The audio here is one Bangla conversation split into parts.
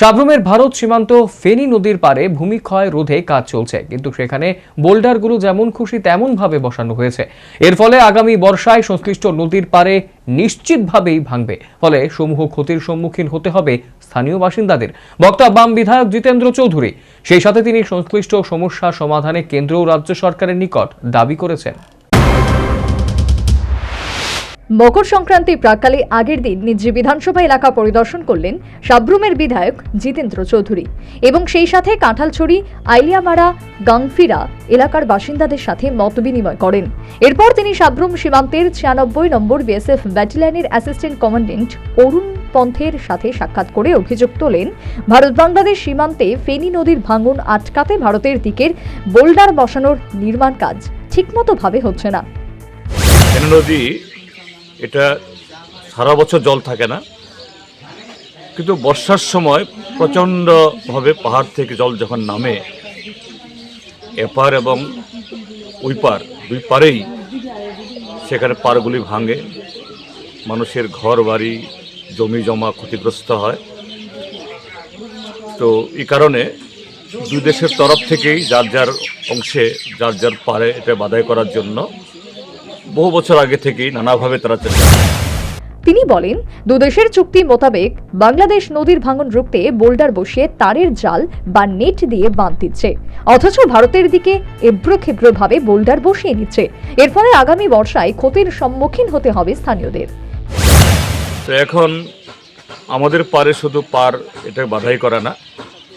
সাবরুমের ভারত সীমান্ত ফেনী নদীর পারে ভূমিক্ষয় রোধে কাজ চলছে। কিন্তু সেখানে বোল্ডারগুলো যেমন খুশি তেমন ভাবে বসানো হয়েছে। এর ফলে আগামী বর্ষায় সংশ্লিষ্ট নদীর পারে নিশ্চিতভাবেই ভাঙবে। ফলে সমূহ ক্ষতির সম্মুখীন হতে হবে স্থানীয় বাসিন্দাদের। বক্তা বাম বিধায়ক জিতেন্দ্র চৌধুরী, সেই সাথে তিনি সংশ্লিষ্ট সমস্যা সমাধানে কেন্দ্র ও রাজ্য সরকারের নিকট দাবি করেছেন। মকর সংক্রান্তি প্রাককালে আগের দিন নিজ বিধানসভা এলাকা পরিদর্শন করলেন সাব্রুমের বিধায়ক জিতেন্দ্র চৌধুরী এবং সেই সাথে কাঁঠালছড়ি, আইলিয়ামারা, গাংফিরা এলাকার বাসিন্দাদের সাথে মতবিনিময় করেন। এরপর তিনি সাব্রুম সীমান্তের ছিয়ানব্বই নম্বর বিএসএফ ব্যাটালিয়নের অ্যাসিস্ট্যান্ট কমান্ডেন্ট অরুণ পন্থের সাথে সাক্ষাৎ করে অভিযোগ তোলেন, ভারত বাংলাদেশ সীমান্তে ফেনী নদীর ভাঙন আটকাতে ভারতের দিকের বোল্ডার বসানোর নির্মাণ কাজ ঠিকমতোভাবে হচ্ছে না। এটা সারা বছর জল থাকে না। কিন্তু বর্ষার সময় প্রচণ্ডভাবে পাহাড় থেকে জল যখন নামে, এপার এবং ওই পার, দুই পারেই সেখানে পারগুলি ভাঙে। মানুষের ঘর বাড়ি জমি জমা ক্ষতিগ্রস্ত হয়। তো এই কারণে দুই দেশের তরফ থেকেই যার যার অংশে, যার যার পারে এটা বাধাই করার জন্য বহু বছর আগে থেকেই নানাভাবে তারা চেষ্টা করে। তিনি বলেন দুদেশের চুক্তি মোতাবেক বাংলাদেশ নদীর ভাঙন রুখতে বোল্ডার বসিয়ে তারের জাল বা নেট দিয়ে বাঁধ দিচ্ছে। অথচ ভারতের দিকে এব্রোখেব্রোভাবে বোল্ডার বসিয়ে নিচ্ছে এর ফলে আগামী বর্ষায় ক্ষতির সম্মুখীন হতে হবে স্থানীয়দের। তো এখন আমাদের পারে শুধু পার এটা বাধাই করা না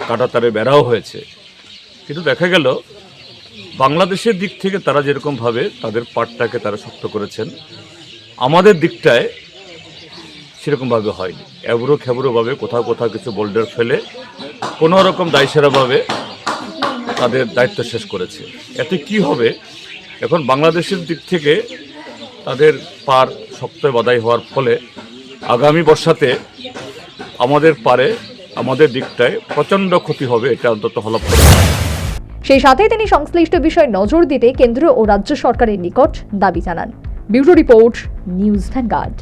কাটা তারে বেড়াও হয়েছে। কিন্তু দেখা গেল বাংলাদেশের দিক থেকে তারা যেরকমভাবে তাদের পাটটাকে তারা শক্ত করেছেন, আমাদের দিকটায় সেরকমভাবে হয়নি। এবড়ো খেবড়োভাবে কোথাও কোথাও কিছু বোল্ডার ফেলে কোনো রকম দায়সারাভাবে তাদের দায়িত্ব শেষ করেছে। এতে কি হবে? এখন বাংলাদেশের দিক থেকে তাদের পার শক্ত বাদাই হওয়ার ফলে আগামী বর্ষাতে আমাদের পারে, আমাদের দিকটায় প্রচণ্ড ক্ষতি হবে, এটা অন্তত করে সেই সাথে তিনি সংশ্লিষ্ট বিষয়ে নজর দিতে কেন্দ্র ও রাজ্য সরকারের নিকট দাবি জানান। Bureau report, news Vanguard.